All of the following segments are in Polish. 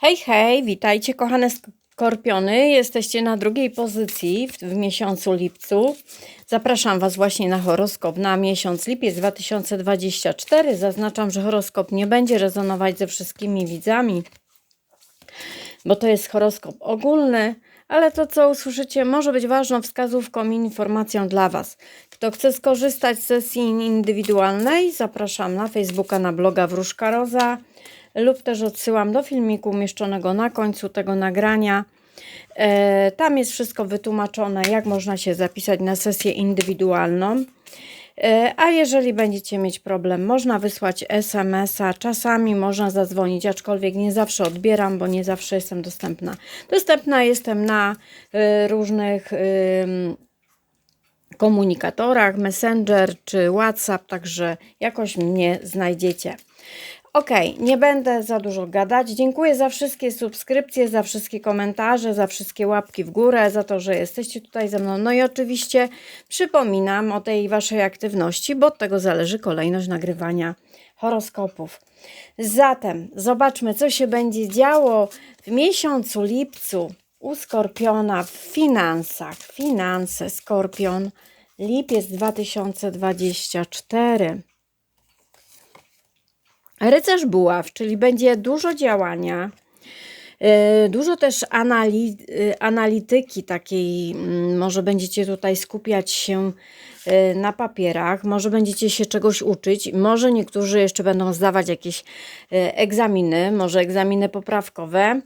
Hej, hej, witajcie kochane skorpiony. Jesteście na drugiej pozycji w, w miesiącu lipcu. Zapraszam Was właśnie na horoskop na miesiąc lipiec 2024. Zaznaczam, że horoskop nie będzie rezonować ze wszystkimi widzami, bo to jest horoskop ogólny, ale to, co usłyszycie, może być ważną wskazówką i informacją dla Was. Kto chce skorzystać z sesji indywidualnej, zapraszam na Facebooka, na bloga Wróżka Roza lub też odsyłam do filmiku umieszczonego na końcu tego nagrania. E, Tam jest wszystko wytłumaczone, jak można się zapisać na sesję indywidualną. E, A jeżeli będziecie mieć problem, można wysłać SMS-a, czasami można zadzwonić, aczkolwiek nie zawsze odbieram, bo nie zawsze jestem dostępna. Dostępna jestem na e, różnych komunikatorach, Messenger czy WhatsApp, także jakoś mnie znajdziecie. Ok, nie będę za dużo gadać. Dziękuję za wszystkie subskrypcje, za wszystkie komentarze, za wszystkie łapki w górę, za to, że jesteście tutaj ze mną. No i oczywiście przypominam o tej Waszej aktywności, bo od tego zależy kolejność nagrywania horoskopów. Zatem zobaczmy, co się będzie działo w miesiącu lipcu u Skorpiona w finansach. Finanse Skorpion, lipiec 2024. Rycerz buław, czyli będzie dużo działania, yy, dużo też anali yy, analityki takiej, mm, może będziecie tutaj skupiać się yy, na papierach, może będziecie się czegoś uczyć, może niektórzy jeszcze będą zdawać jakieś egzaminy, może egzaminy poprawkowe.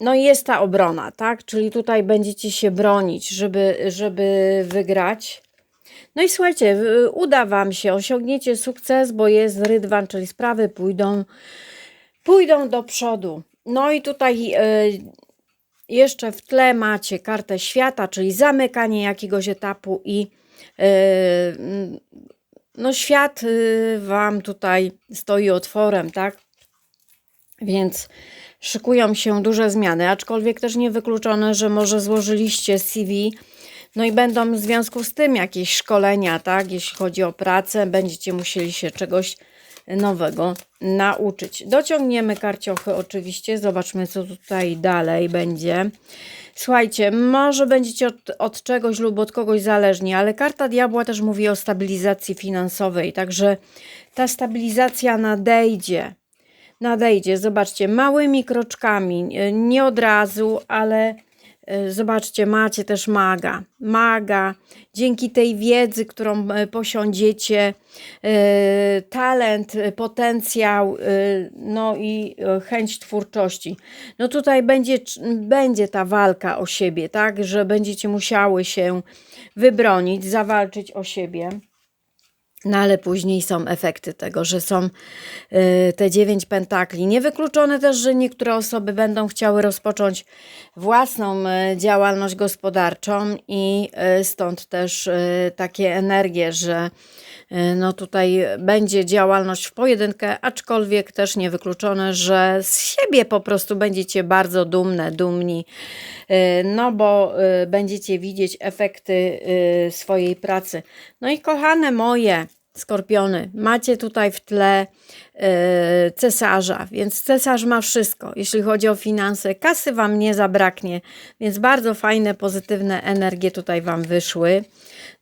No i jest ta obrona, tak? Czyli tutaj będziecie się bronić, żeby, żeby wygrać. No i słuchajcie, uda Wam się, osiągniecie sukces, bo jest rydwan, czyli sprawy pójdą, pójdą do przodu. No i tutaj e, jeszcze w tle macie kartę świata, czyli zamykanie jakiegoś etapu i e, no świat y, Wam tutaj stoi otworem, tak? Więc szykują się duże zmiany, aczkolwiek też niewykluczone, że może złożyliście CV, no i będą w związku z tym jakieś szkolenia, tak? Jeśli chodzi o pracę, będziecie musieli się czegoś nowego nauczyć. Dociągniemy karciochy oczywiście, zobaczmy co tutaj dalej będzie. Słuchajcie, może będziecie od, od czegoś lub od kogoś zależni, ale karta diabła też mówi o stabilizacji finansowej, także ta stabilizacja nadejdzie nadejdzie. Zobaczcie, małymi kroczkami, nie- od razu, ale zobaczcie, macie też maga. Maga, dzięki tej wiedzy, którą e, posiądziecie, e, talent, e, potencjał, e, no i e, chęć twórczości. No tutaj będzie, będzie ta walka o siebie, tak, że będziecie musiały się wybronić, zawalczyć o siebie. No ale później są efekty tego, że są y, te dziewięć pentakli. Niewykluczone też, że niektóre osoby będą chciały rozpocząć własną y, działalność gospodarczą i y, stąd też takie energie, że no tutaj będzie działalność w pojedynkę, aczkolwiek też niewykluczone, że z siebie po prostu będziecie bardzo dumne, dumni, no bo będziecie widzieć efekty swojej pracy. No i kochane moje skorpiony, macie tutaj w tle y, cesarza, więc cesarz ma wszystko, jeśli chodzi o finanse. Kasy wam nie zabraknie, więc bardzo fajne, pozytywne energie tutaj wam wyszły,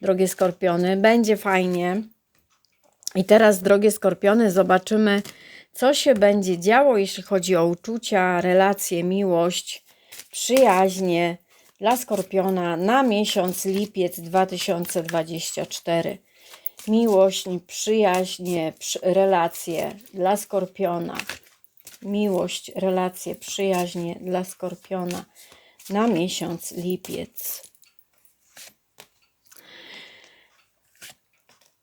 drogie skorpiony. Będzie fajnie. I teraz, drogie skorpiony, zobaczymy, co się będzie działo, jeśli chodzi o uczucia, relacje, miłość, przyjaźnie dla skorpiona na miesiąc lipiec 2024. Miłość, przyjaźnie, przy, relacje dla skorpiona. Miłość, relacje, przyjaźnie dla skorpiona na miesiąc lipiec.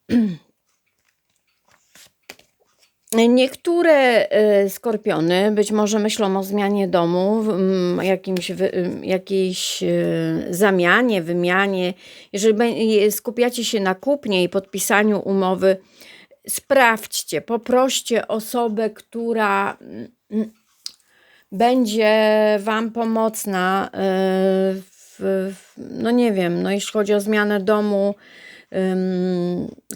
Niektóre e, skorpiony być może myślą o zmianie domu, mm, jakimś, ym, jakiejś e, zamianie, wymianie. Jeżeli skupiacie się na kupnie i podpisaniu umowy, sprawdźcie, poproście osobę, która mm, będzie Wam pomocna e, w, w, no nie wiem, no jeśli chodzi o zmianę domu,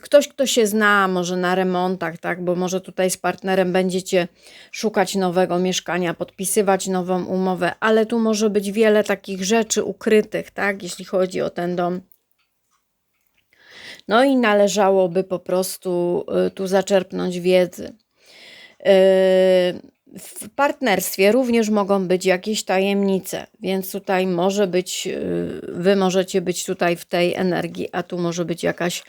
ktoś, kto się zna, może na remontach, tak, bo może tutaj z partnerem będziecie szukać nowego mieszkania, podpisywać nową umowę, ale tu może być wiele takich rzeczy ukrytych, tak, jeśli chodzi o ten dom. No i należałoby po prostu y, tu zaczerpnąć wiedzy. Y, W partnerstwie również mogą być jakieś tajemnice, więc tutaj może być, y, wy możecie być tutaj w tej energii, a tu może być jakaś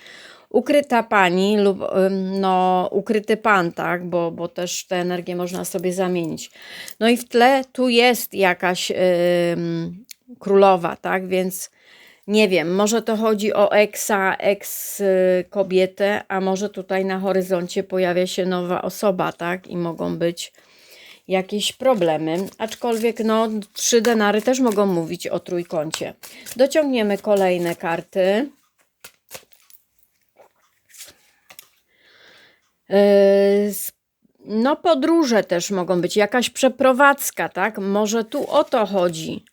ukryta pani lub no, ukryty pan, tak, bo, bo też tę energię można sobie zamienić. No i w tle tu jest jakaś ym, królowa, tak, więc nie wiem, może to chodzi o eksa, eks y, kobietę, a może tutaj na horyzoncie pojawia się nowa osoba, tak, i mogą być jakieś problemy, aczkolwiek no trzy denary też mogą mówić o trójkącie. Dociągniemy kolejne karty. Yy, No, podróże też mogą być, jakaś przeprowadzka, tak? Może tu o to chodzi.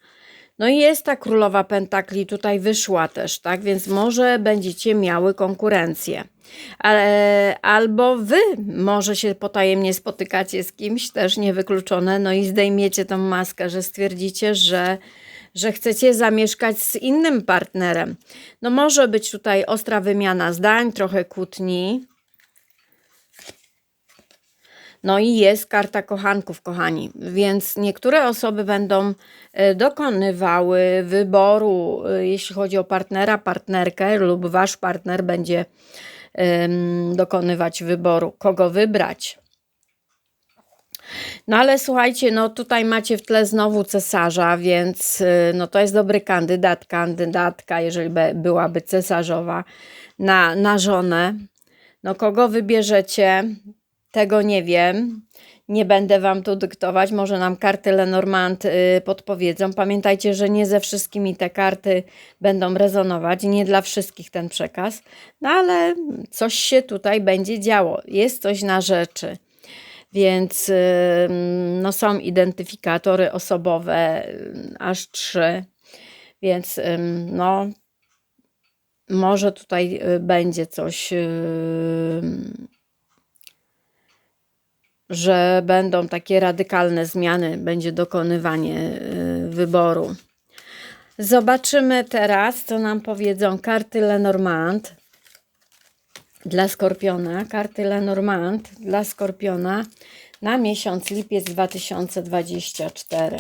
No i jest ta królowa pentakli tutaj wyszła też, tak? Więc może będziecie miały konkurencję. Ale, albo wy może się potajemnie spotykacie z kimś, też niewykluczone, no i zdejmiecie tą maskę, że stwierdzicie, że, że chcecie zamieszkać z innym partnerem. No może być tutaj ostra wymiana zdań, trochę kłótni. No i jest karta kochanków, kochani, więc niektóre osoby będą e, dokonywały wyboru, e, jeśli chodzi o partnera, partnerkę, lub wasz partner będzie dokonywać wyboru, kogo wybrać. No ale słuchajcie, no tutaj macie w tle znowu cesarza, więc y, no to jest dobry kandydat, kandydatka, jeżeli by, byłaby cesarzowa na, na żonę. No kogo wybierzecie, tego nie wiem. Nie będę wam tu dyktować, może nam karty Lenormand y, podpowiedzą. Pamiętajcie, że nie ze wszystkimi te karty będą rezonować, nie dla wszystkich ten przekaz, no ale coś się tutaj będzie działo, jest coś na rzeczy. Więc ym, no, są identyfikatory osobowe, ym, aż trzy. Więc no, może tutaj y, będzie coś, że będą takie radykalne zmiany, będzie dokonywanie y, wyboru. Zobaczymy teraz, co nam powiedzą karty Lenormand dla Skorpiona, karty Lenormand dla Skorpiona na miesiąc lipiec 2024.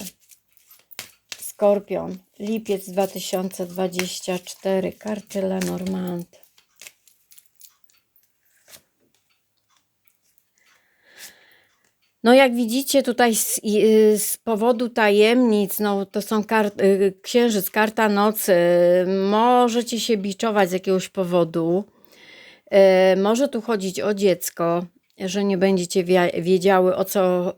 Skorpion, lipiec 2024, karty Lenormand. No jak widzicie tutaj z, y, z powodu tajemnic, no to są kart, y, księżyc, karta nocy, możecie się biczować z jakiegoś powodu. E, Może tu chodzić o dziecko, że nie będziecie wiedziały o co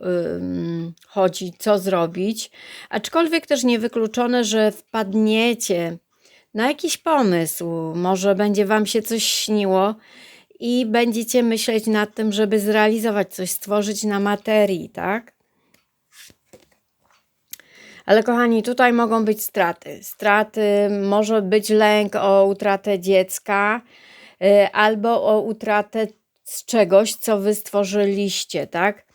chodzi, co zrobić. Aczkolwiek też niewykluczone, że wpadniecie na jakiś pomysł. Może będzie Wam się coś śniło i będziecie myśleć nad tym, żeby zrealizować coś, stworzyć na materii, tak? Ale kochani, tutaj mogą być straty. Straty, może być lęk o utratę dziecka y, albo o utratę z czegoś, co wy stworzyliście, tak?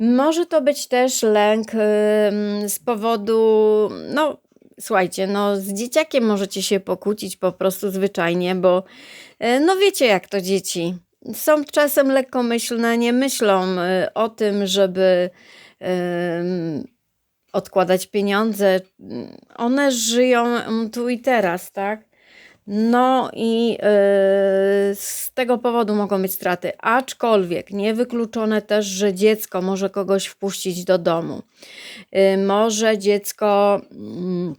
Może to być też lęk z powodu, no słuchajcie, no z dzieciakiem możecie się pokłócić po prostu zwyczajnie, bo y, no wiecie jak to dzieci. Są czasem lekkomyślne, nie myślą y, o tym, żeby odkładać pieniądze. One żyją tu i teraz, tak? No i yy, z tego powodu mogą być straty. Aczkolwiek niewykluczone też, że dziecko może kogoś wpuścić do domu. Może dziecko mm,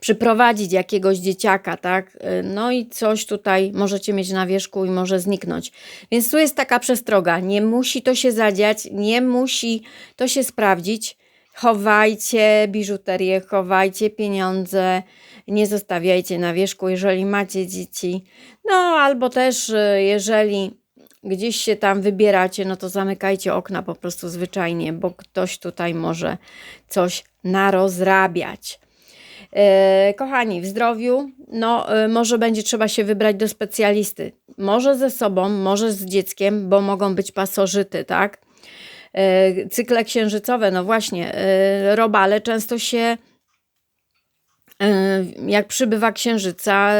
przyprowadzić jakiegoś dzieciaka, tak? Yy, No i coś tutaj możecie mieć na wierzchu i może zniknąć. Więc tu jest taka przestroga. Nie musi to się zadziać, nie musi to się sprawdzić. Chowajcie biżuterię, chowajcie pieniądze, nie zostawiajcie na wierzchu, jeżeli macie dzieci. No albo też, y, jeżeli gdzieś się tam wybieracie, no to zamykajcie okna po prostu zwyczajnie, bo ktoś tutaj może coś narozrabiać. E, kochani, w zdrowiu, no e, może będzie trzeba się wybrać do specjalisty. Może ze sobą, może z dzieckiem, bo mogą być pasożyty, tak? E, cykle księżycowe, no właśnie, robale często się jak przybywa księżyca,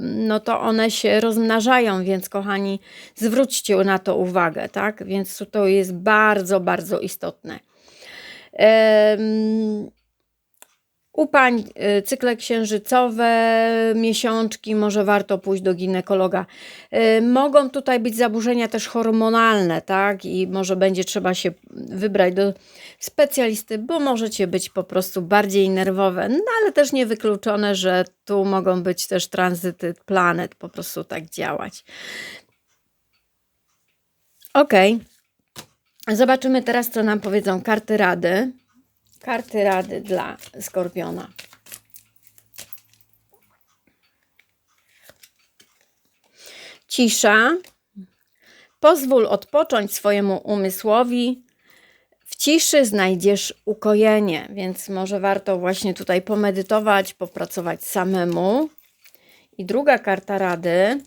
no to one się rozmnażają, więc kochani, zwróćcie na to uwagę, tak? Więc to jest bardzo, bardzo istotne. U pań y, cykle księżycowe, miesiączki, może warto pójść do ginekologa. Y, Mogą tutaj być zaburzenia też hormonalne, tak? I może będzie trzeba się wybrać do specjalisty, bo możecie być po prostu bardziej nerwowe. No ale też niewykluczone, że tu mogą być też tranzyty planet, po prostu tak działać. Ok. Zobaczymy teraz, co nam powiedzą karty rady. Karty rady dla skorpiona. Cisza. Pozwól odpocząć swojemu umysłowi. W ciszy znajdziesz ukojenie, więc może warto właśnie tutaj pomedytować, popracować samemu. I druga karta rady.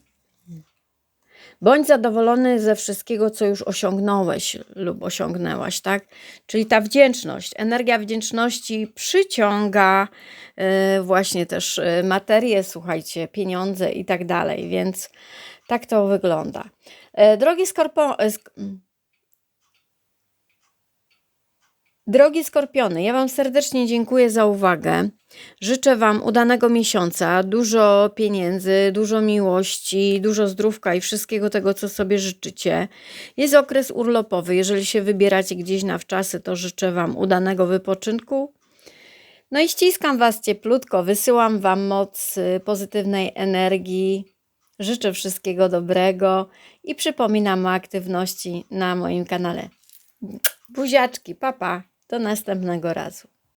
Bądź zadowolony ze wszystkiego, co już osiągnąłeś lub osiągnęłaś, tak? Czyli ta wdzięczność, energia wdzięczności przyciąga y, właśnie też y, materię, słuchajcie, pieniądze i tak dalej, więc tak to wygląda. E, Drogi skorpo... Drogie skorpiony, ja Wam serdecznie dziękuję za uwagę. Życzę Wam udanego miesiąca, dużo pieniędzy, dużo miłości, dużo zdrówka i wszystkiego tego, co sobie życzycie. Jest okres urlopowy. Jeżeli się wybieracie gdzieś na wczasy, to życzę Wam udanego wypoczynku. No i ściskam Was cieplutko, wysyłam Wam moc y, pozytywnej energii. Życzę wszystkiego dobrego i przypominam o aktywności na moim kanale. Buziaczki, papa, do następnego razu.